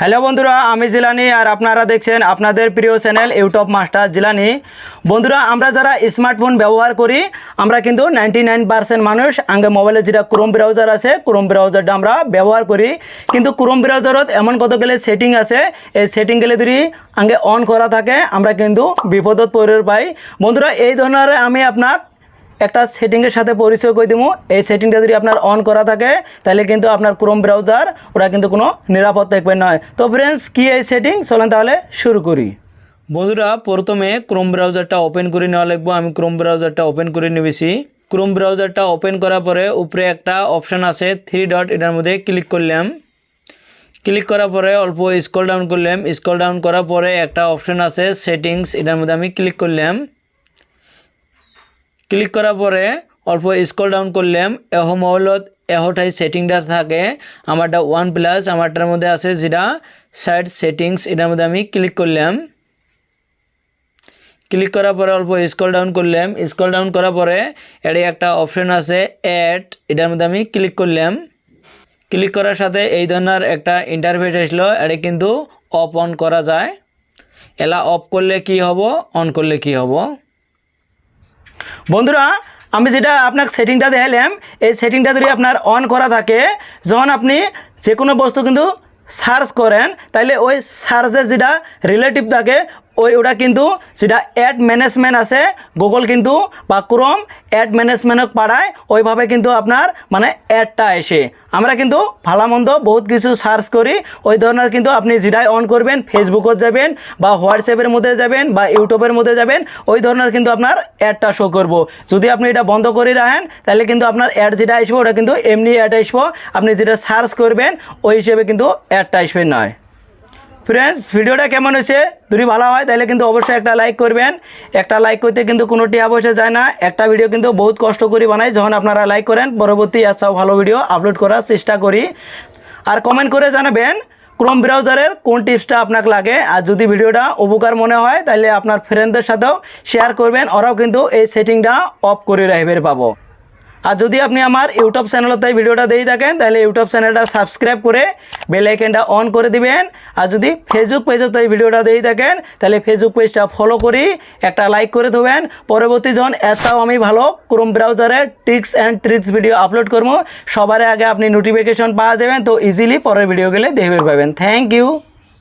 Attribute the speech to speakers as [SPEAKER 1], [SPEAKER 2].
[SPEAKER 1] Hello বন্ধুরা, আমি জিলানি আর আপনারা দেখছেন আপনাদের প্রিয় চ্যানেল ইউটিউব মাস্টার জিলানি। বন্ধুরা, আমরা যারা স্মার্টফোন ব্যবহার করি, আমরা কিন্তু নাইনটি মানুষ আগে মোবাইলে যেটা ক্রোম ব্রাউজার আছে ক্রোম ব্রাউজারটা আমরা ব্যবহার করি। কিন্তু ক্রোম ব্রাউজারত এমন কতগুলো সেটিং আছে, এই সেটিংগুলো যদি আগে অন করা থাকে, আমরা কিন্তু বিপদত পড়ে পাই। বন্ধুরা, এই ধরনের আমি আপনার একটা সেটিংয়ের সাথে পরিচয় করে দেবো এই সেটিংটা যদি আপনার অন করা থাকে, তাহলে কিন্তু আপনার ক্রোম ব্রাউজার ওটা কিন্তু কোনো নিরাপদ থাকবে নয় তো ফ্রেন্ডস কি এই সেটিং চলেন তাহলে শুরু করি। বন্ধুরা, প্রথমে ক্রোম ব্রাউজারটা ওপেন করে নেওয়া লাগবো। আমি ক্রোম ব্রাউজারটা ওপেন করে নিবেছি। ক্রোম ব্রাউজারটা ওপেন করার পরে উপরে একটা অপশান আছে থ্রি ডট এটার মধ্যে ক্লিক করলাম। ক্লিক করার পরে অল্প স্কল ডাউন করলাম। স্ক্রল ডাউন করার পরে একটা অপশন আছে সেটিংস এটার মধ্যে আমি ক্লিক করলাম। ক্লিক করার পরে অল্প স্ক্রল ডাউন করলাম, এহ মহলত এহটাই সেটিংটা থাকে, আমারটা ওয়ান প্লাস আমারটার মধ্যে আছে যেটা সাইড সেটিংস এটার মধ্যে আমি ক্লিক করলাম। ক্লিক করার পরে অল্প স্ক্রল ডাউন করলাম স্ক্রল ডাউন করার পরে এটি একটা অপশন আছে অ্যাড এটার মধ্যে আমি ক্লিক করলাম। ক্লিক করার সাথে এই ধরনের একটা ইন্টারফেস আসলো এটা কিন্তু অফ অন করা যায়। এলা অফ করলে কি হব? অন করলে কি হব? বন্ধুরা, আমি যেটা আপনার সেটিংটা দেখালাম এই সেটিংটা যদি আপনার অন করা থাকে, যখন আপনি যে কোনো বস্তু কিন্তু সার্চ করেন তাহলে ওই সার্চের যেটা রিলেটিভ থাকে ওই ওটা কিন্তু যেটা অ্যাড ম্যানেজমেন্ট আছে। গুগল কিন্তু বা ক্রোম অ্যাড ম্যানেজমেন্টক পাড়ায় ওইভাবে কিন্তু আপনার মানে অ্যাডটা এসে আমরা কিন্তু ভালো মন্দ বহুত কিছু সার্চ করি। ওই ধরনের কিন্তু আপনি যেটাই অন করবেন ফেসবুকত যাবেন বা হোয়াটসঅ্যাপের মধ্যে যাবেন বা ইউটিউবের মধ্যে যাবেন, ওই ধরনের কিন্তু আপনার অ্যাডটা শো করব। যদি আপনি এটা বন্ধ করে রাখেন, তাহলে কিন্তু আপনার অ্যাড যেটা আসব, ওটা কিন্তু এমনি অ্যাড আসব। আপনি যেটা সার্চ করবেন, ওই হিসেবে কিন্তু অ্যাডটা আসবে নয়। ফ্রেন্ডস ভিডিওটা কেমন হয়েছে? যদি ভালো হয়, তাহলে কিন্তু অবশ্যই একটা লাইক করবেন। একটা লাইক করতে কিন্তু কোনো পয়সা যায় না। একটা ভিডিও কিন্তু বহুত কষ্ট করে বানাই, যখন আপনারা লাইক করেন, পরবর্তী আচ্ছা ভালো ভিডিও আপলোড করার চেষ্টা করি। আর কমেন্ট করে জানাবেন ক্রোম ব্রাউজারের কোন টিপসটা আপনাকে লাগে। আর যদি ভিডিওটা উপকার মনে হয়, তাহলে আপনার ফ্রেন্ডদের সাথেও শেয়ার করবেন। ওরাও কিন্তু এই সেটিংটা অফ করে রাখবে পাবো। আর যদি আপনি আমার ইউটিউব চ্যানেলত এই ভিডিওটা দিয়ে থাকেন, তাহলে ইউটিউব চ্যানেলটা সাবস্ক্রাইব করে বেল আইকনটা অন করে দিবেন। আর যদি ফেসবুক পেজত এই ভিডিওটা দিয়ে থাকেন, তাহলে ফেসবুক পেজটা ফলো করি, একটা লাইক করে দেবেন। পরবর্তী জন, এটাও আমি ভালো ক্রোম ব্রাউজারে tips and tricks video upload করব। সবার আগে আপনি নোটিফিকেশন পাওয়া যাবেন, তো ইজিলি পরের ভিডিও গেলে দেখবে পাবেন। Thank you